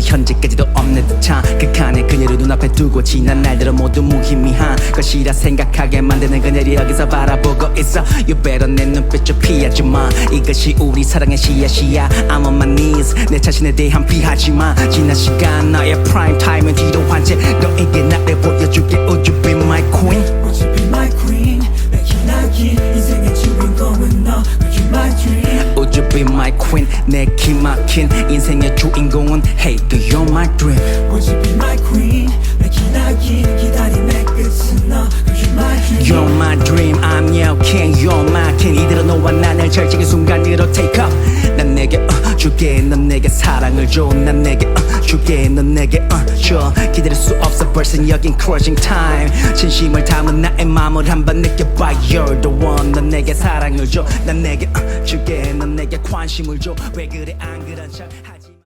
현재까지도 없는 듯한 극한의 그녀를 눈앞에 두고 지난 날들은 모두 무의미한 것이라 생각하게 만드는 그녀를 여기서 바라보고 있어. You better 내 눈빛 좀 피하지 마. 이것이 우리 사랑의 씨앗이야. I'm on my knees. 내 자신에 대한 비하지마. 지난 시간 나의 프라임 타임은 뒤로 한채 너에게 be my queen? 내 기막힌 인생의 주인공은 Hey, do you my dream? Would you be my queen 내 기나긴 기다림의 끝은 너 Would you my dream You're my dream, I'm your king, you're my king 이대로 너와 나는 절정의 순간으로 take up 난 내게 어, 줄게 넌 내게 사랑을 줘난 내게 어, 줄게 넌 내게 어, 줘 기다릴 수 없어 벌써 여긴 crushing time 진심을 담은 나의 마음을 한번 느껴봐 You're the one 넌 내게 사랑을 줘 난 내게 어, 줄게. 넌 내게 관심을 줘. 왜 그래? 안 그런 척